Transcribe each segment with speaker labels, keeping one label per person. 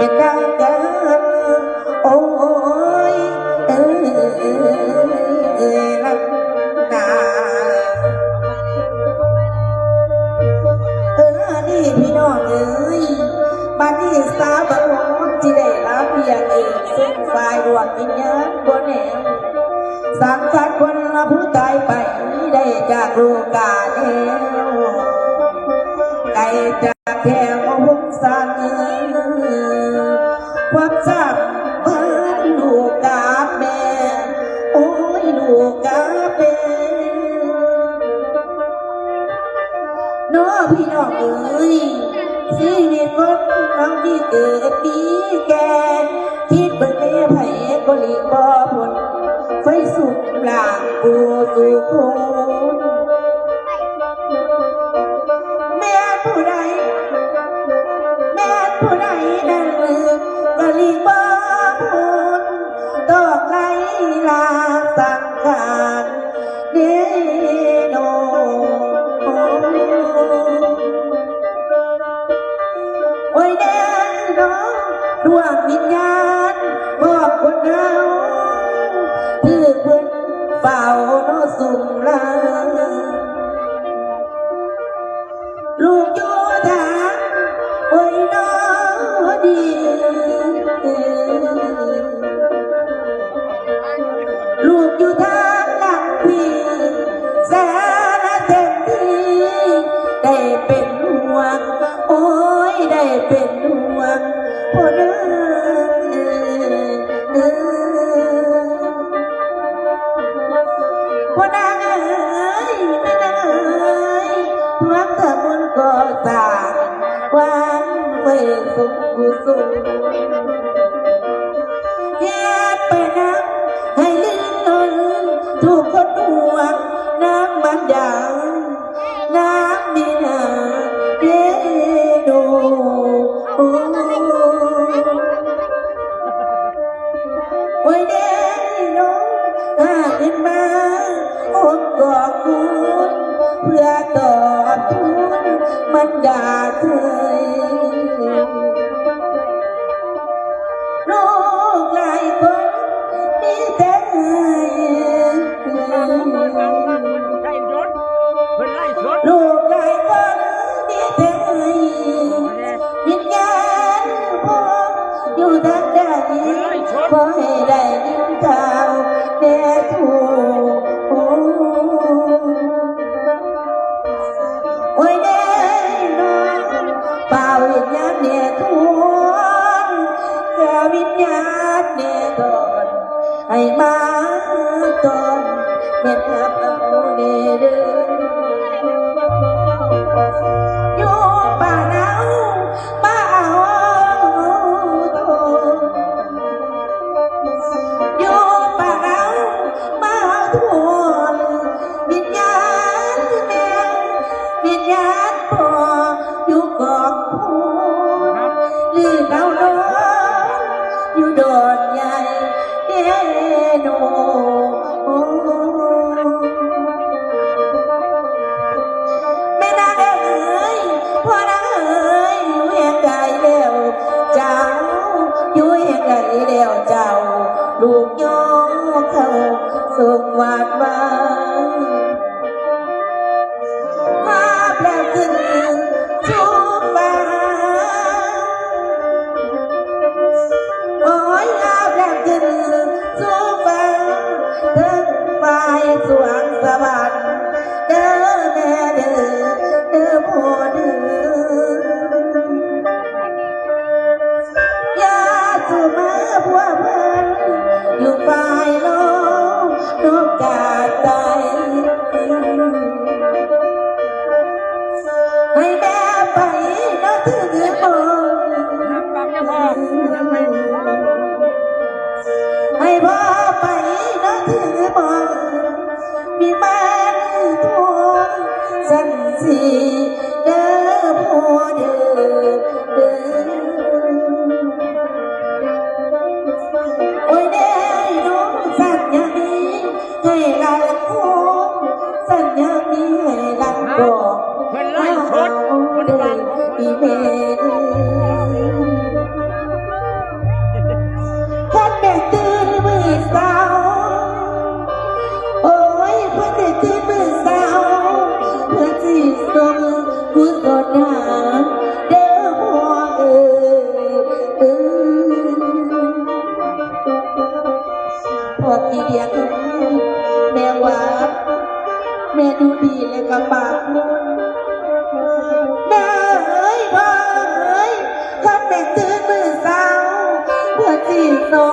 Speaker 1: อย่าตามกโอ้ยเออเออลำตาเออนี่พี่น้องเอ้บัดนี้สาบังที่ได้รัพียงเองซึ่งฝ่ายดวงวิญญาณบ่แน่สังสักคนละผู้ตาไปได้จากโลกาแล้วไกลจากแถวพุ่งสัน ความทราบบ้านลูกกาแม่โอ้ยลูกกาแม่น้อพี่น้องเอ้ยชีวิคนน้องที่เกิดปีแก่คิดเป็นเมียไผ่ก็หลีกบอผนไฟสุดหลางกูสู่คง ดวงวิญญาณบอกคนเฮาที่เพิ่นเฝ้า อดมันด่าเคย ที่สอ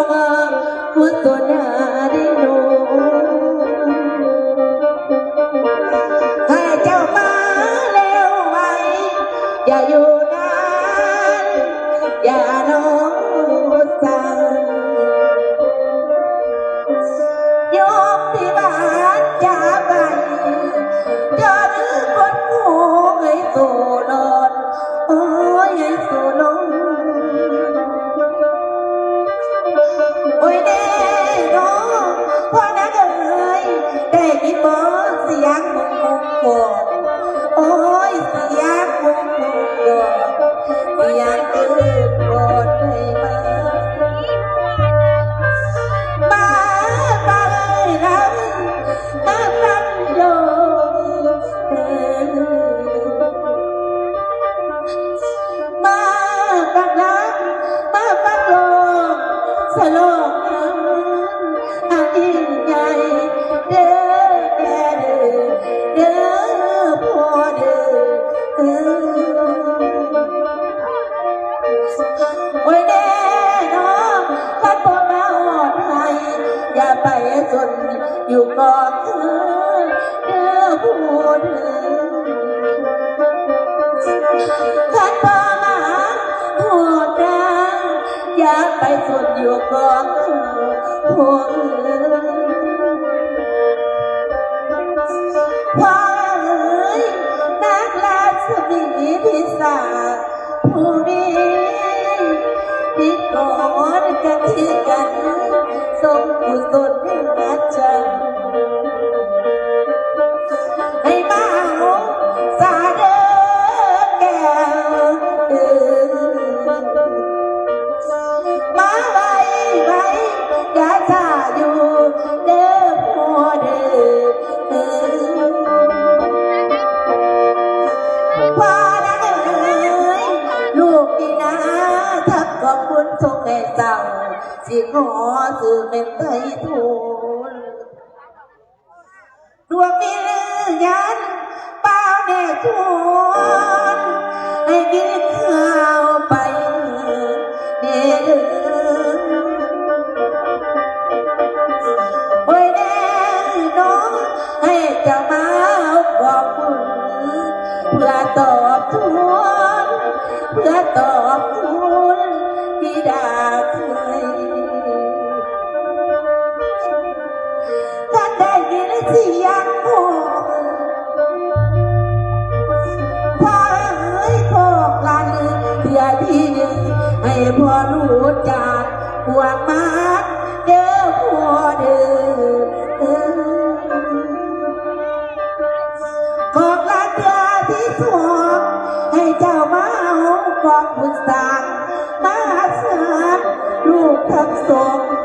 Speaker 1: ง
Speaker 2: พุ
Speaker 1: ทธนาได้โน้ ไปสุดอยู่ก่อนพ้ว เป็นไททูลดวงมีเลือยันป้าแม่ทู ที่สวงให้เจ้ามาเอากองบุญสางมาสารลูกทั้งสอง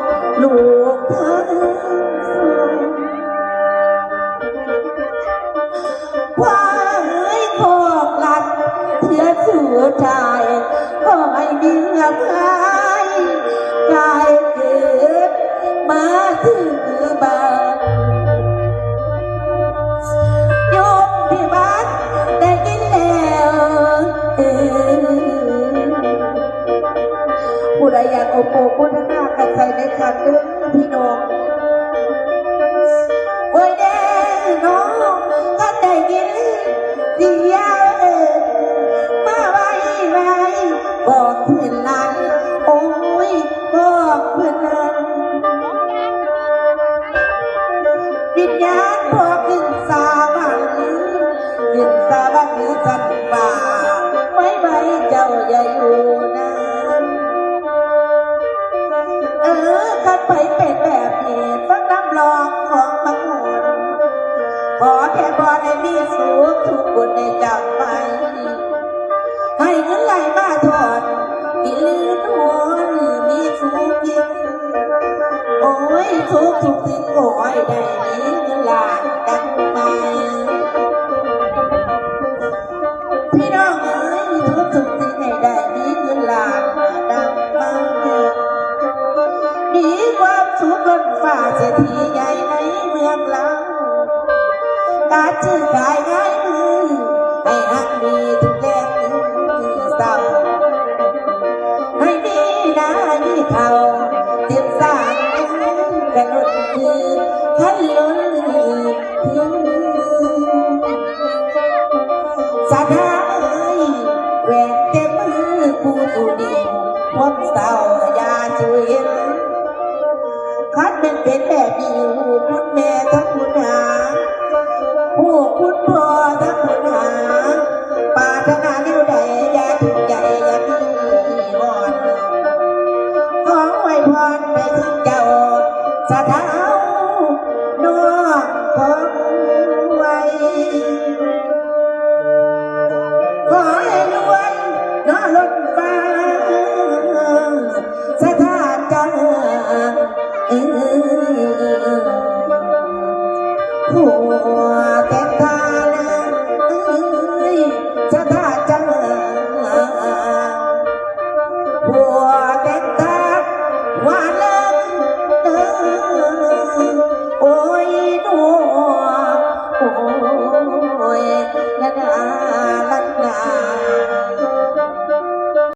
Speaker 1: กทุกคนในจำไปให้เงินไหลมาทอดปีลืนหัวหรือมีทุกยิ่โอ้ยทุกทุกทิ้งโอ้ยได้นี้เงินลาน ชื่นกายนั้นให้อันดีทุกแก่สับให้มีนามีเขาเต็มสารกันรุ่นคือขันล้นพื้ của